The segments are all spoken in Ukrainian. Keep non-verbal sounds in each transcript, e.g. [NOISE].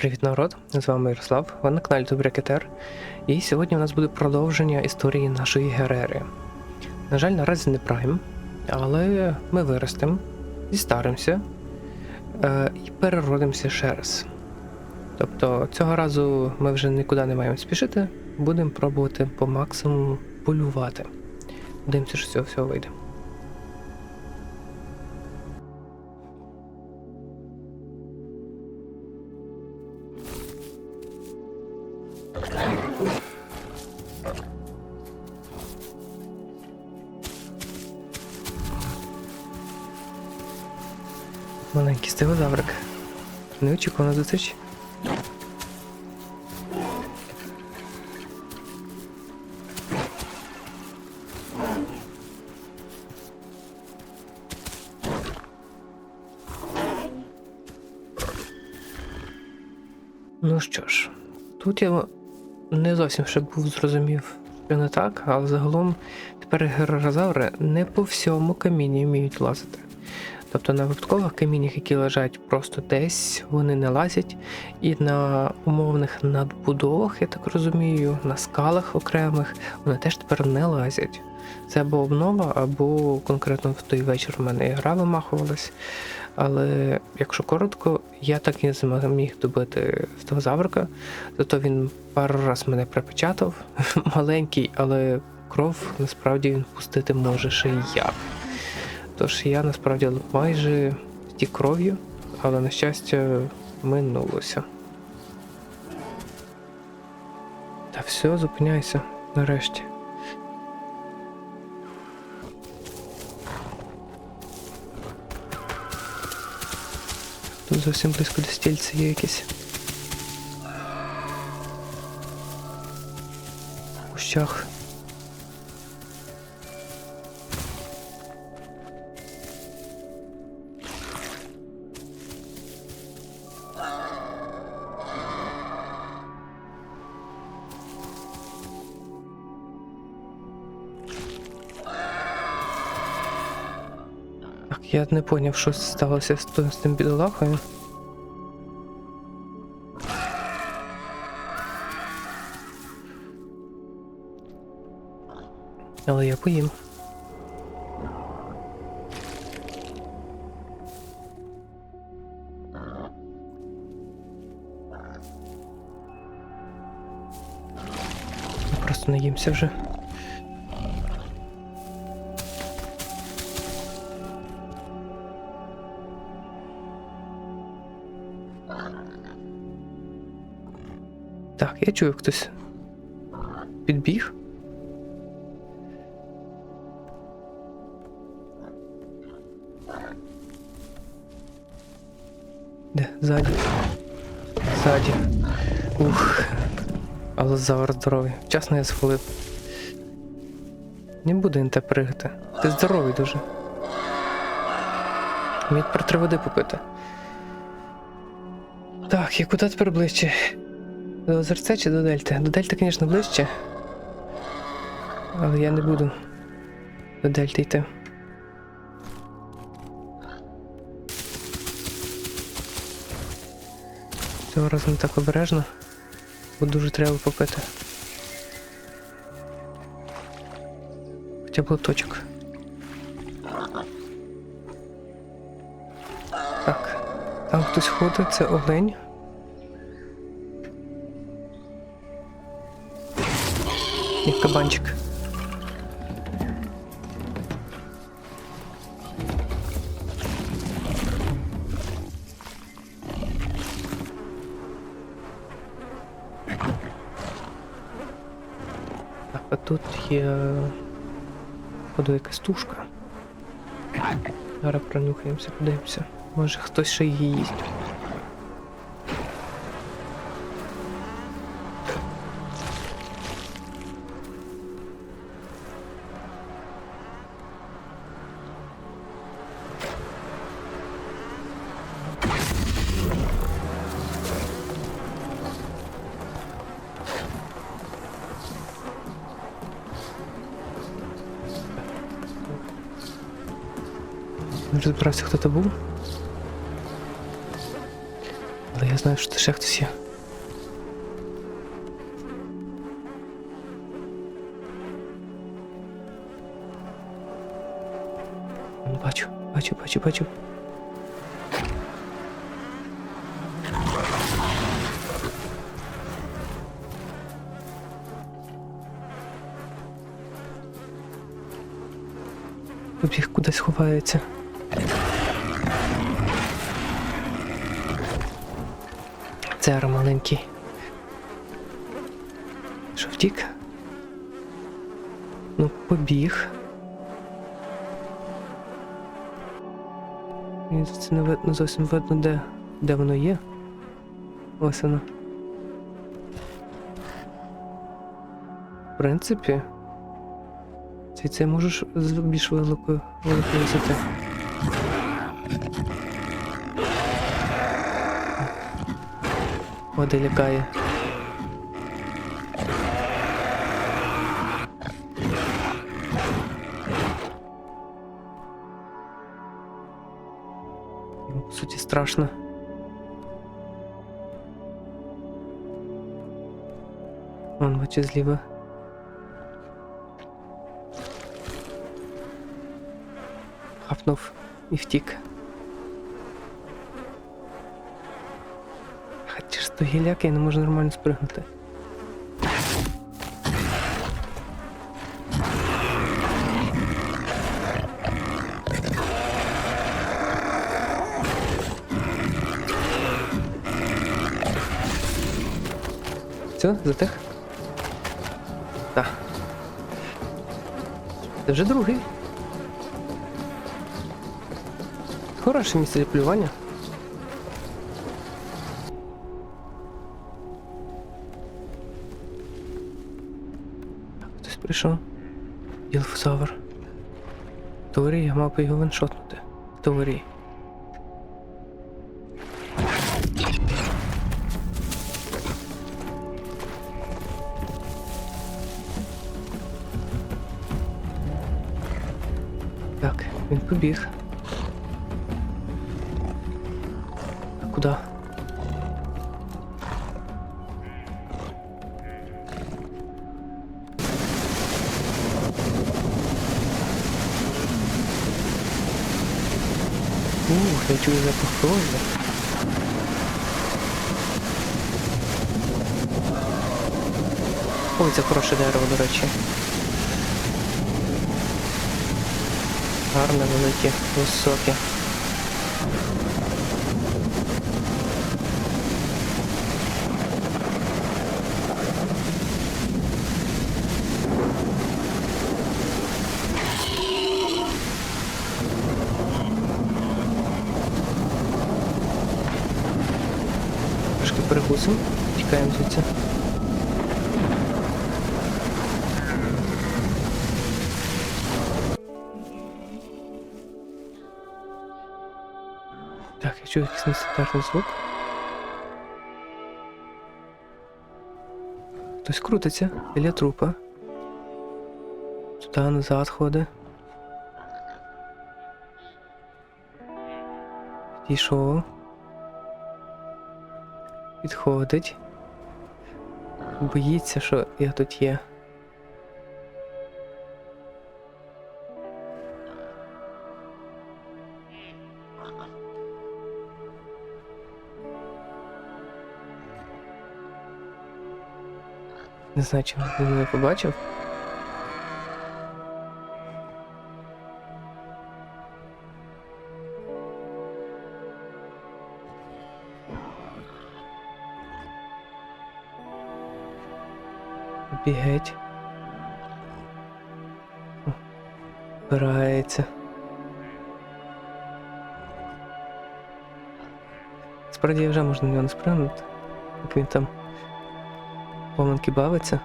Привіт, народ! З вами Ярослав, ви на каналі Добрякетер. І сьогодні у нас буде продовження історії нашої Герери. На жаль, наразі не прайм, але ми виростемо, зістаримося е, і переродимося ще раз. Тобто цього разу ми вже нікуди не маємо спішити, будемо пробувати по максимуму полювати. Дивимося, що з цього всього вийде. Маленький стегозаврик. Неочікувана зустріч. Ну що ж, тут я не зовсім ще був зрозумів, що не так, але загалом тепер герозаври не по всьому камінні вміють лазити. Тобто на випадкових каміннях, які лежать просто десь, вони не лазять, і на умовних надбудовах, я так розумію, на скалах окремих вони теж тепер не лазять. Це або обнова, або конкретно в той вечір у мене гра вимахувалась. Але якщо коротко, я так і не зміг добити стегозаврика, зато він пару раз мене припечатав, [LAUGHS] маленький, але кров насправді він пустити може ще й я. Тож я насправді майже стік кров'ю, але на щастя минулося. Та все, зупиняйся нарешті. Тут зовсім близько до стільця є якісь. В кущах. Я не поняв, що сталося з, з тим бідолахою. Але я поїм. Просто наїмся вже. Так, я чую хтось. Підбіг. Де? Ззаді. Ззаді. Ух. Але завар здоровий. Вчасно я схвалив. Не буде він те пригати. Ти здоровий дуже. Мені тепер треба води попити. Так, і куди тепер ближче? До озерця чи до Дельти? До Дельти, звісно, ближче. Але я не буду до Дельти йти. Цього разу не так обережно, бо дуже треба попити. Хоча б лоточок. Так. Там хтось ходить, це олень. І кабанчик. А тут є. Поду якась тушка. Зараз пронюхаємося, подивимося. Може хтось ще її їсть. Не розбирався, хто то був. Але я знаю, що це ще хтось є. Бачу, бачу, бачу, бачу. Побіг кудись ховається. Цер маленький. Що втік? Ну, побіг. Це не, вид- не зовсім видно, де, де воно є. Ось воно. В принципі. Це, це можеш з більш великою великою висоти. Води лякає. Йому, по суті, страшно. Вон, бачу зліва. Хапнув і втік. Ха, Через то гіляк я не можу нормально спригнути. Все, затих? Так. Це вже другий. Хороше місце для полювання. Прийшов. Ділфосавр. В теорії я мав би його ваншотнути. Теорії. Так, він побіг. Ух, я чую запах крові. Ой, це хороше дерево, до речі. Гарне, велике, високе. Трошки перекусимо, тікаємо звідси. Так, я чую якийсь нестандартний звук. Хтось крутиться біля трупа. Туди назад ходить. Підійшов. Підходить. Боїться, що я тут є. Не знаю, чи він мене побачив. Бігеть. О, Збирається. Справді вже можна на нього не спригнути. Як він там поминки бавиться.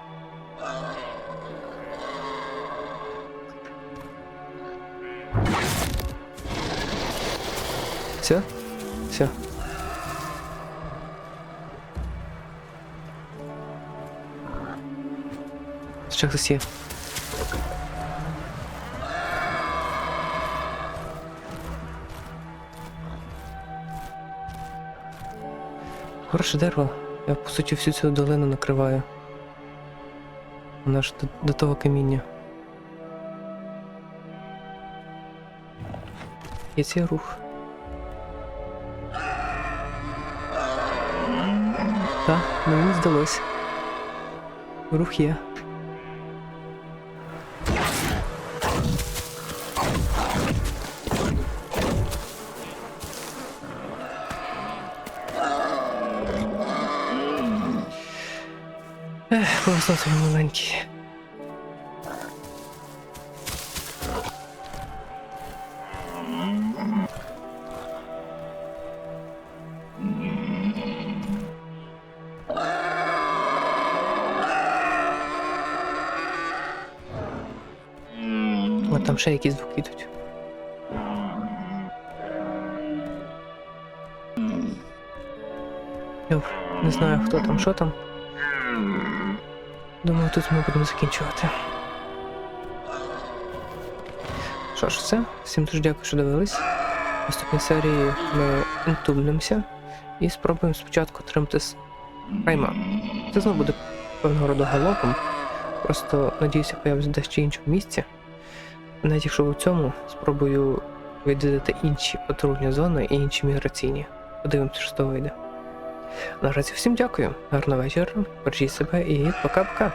Все? Все. Ще хтось. Хороше дерево. Я по суті всю цю долину накриваю. Вона ж до, до того каміння. Є цей рух. Так, мені здалось. Рух є. Тобі маленький. О, там ще якісь звуки йдуть. Не знаю хто там, що там. Думаю, тут ми будемо закінчувати. Що ж, все. Всім дуже дякую, що дивились. В наступній серії ми інтубнемося і спробуємо спочатку отримати з прайма. Це знову буде певного роду галопом. Просто надіюся, появиться десь чи іншому місці. Навіть якщо в цьому спробую відвідати інші патрульні зони і інші міграційні. Подивимося, що з того вийде. Наразі всім дякую. Гарного вечора, бережіть себе і пока-пока.